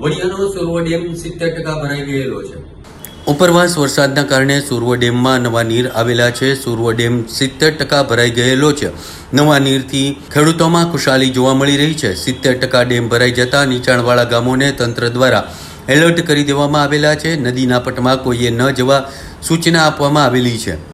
વડિયાનો Survo dam સિત્તેર ટકા ભરાઈ ગયેલો છે. ઉપરવાસ વરસાદના કારણે સુરવો ડેમમાં નવા નીર આવેલા છે. સુરવો ડેમ સિત્તેર ટકા ભરાઈ ગયેલો છે. નવા નીરથી ખેડૂતોમાં ખુશાલી જોવા મળી રહી છે. સિત્તેર ટકા ડેમ ભરાઈ જતા નીચાણવાળા ગામોને તંત્ર દ્વારા એલર્ટ કરી દેવામાં આવેલા છે. નદીના પટમાં કોઈએ ન જવા સૂચના આપવામાં આવેલી છે.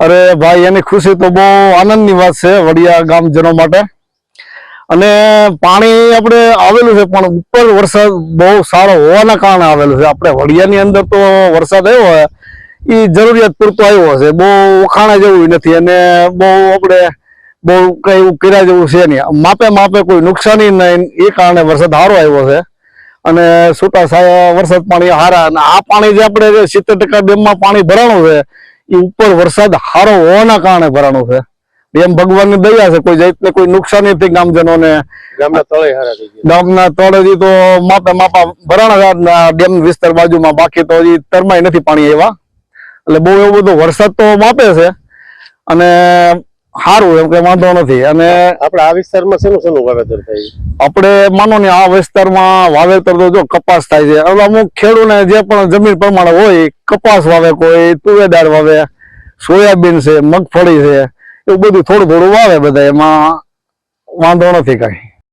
અરે ભાઈ, એની ખુશી તો બહુ આનંદની વાત છે વડિયા ગામજનો માટે. અને પાણી આપણે આવેલું છે, પણ ઉપર વરસાદ બહુ સારો હોવાના કારણે આવેલું છે. આપણે વડિયાની અંદર તો વરસાદ આવ્યો હોય એ જરૂરિયાત પૂરતો આવ્યો છે. બહુ વખાણા જેવું નથી અને બહુ આપણે બહુ કઈ એવું કર્યા જેવું છે નહીં. માપે માપે કોઈ નુકસાની નહીં, એ કારણે વરસાદ સારો આવ્યો છે. અને છૂટા વરસાદ પાણી હારા. અને આ પાણી જે આપણે સિત્તેર ટકા ડેમમાં પાણી ભરાણું છે એ ઉપર વરસાદ સારો હોવાના કારણે ભરાણું છે. એમ ભગવાનની દયા છે કોઈ જાતને કોઈ નુકસાન નથી ગામજનોને. ગામના તળે હારા ગામના તળેથી તો માપે માપા ભરાણા ડેમ વિસ્તાર બાજુમાં બાકી તો હજી તરમાય નથી પાણી એવા. એટલે બહુ એવો બધો વરસાદ તો માપે છે. અને સારું એમ કે વાંધો નથી. અને આપણે આ વિસ્તારમાં શેનું શેનું વાવેતર થાય આપણે માનો ને આ વિસ્તારમાં વાવેતર તો જો કપાસ થાય છે. હવે અમુક ખેડૂને જે પણ જમીન પ્રમાણે હોય કપાસ વાવે કોઈ તુવેદાર વાવે સોયાબીન છે મગફળી છે એવું બધું થોડું થોડું વાવે બધા એમાં વાંધો નથી કઈ.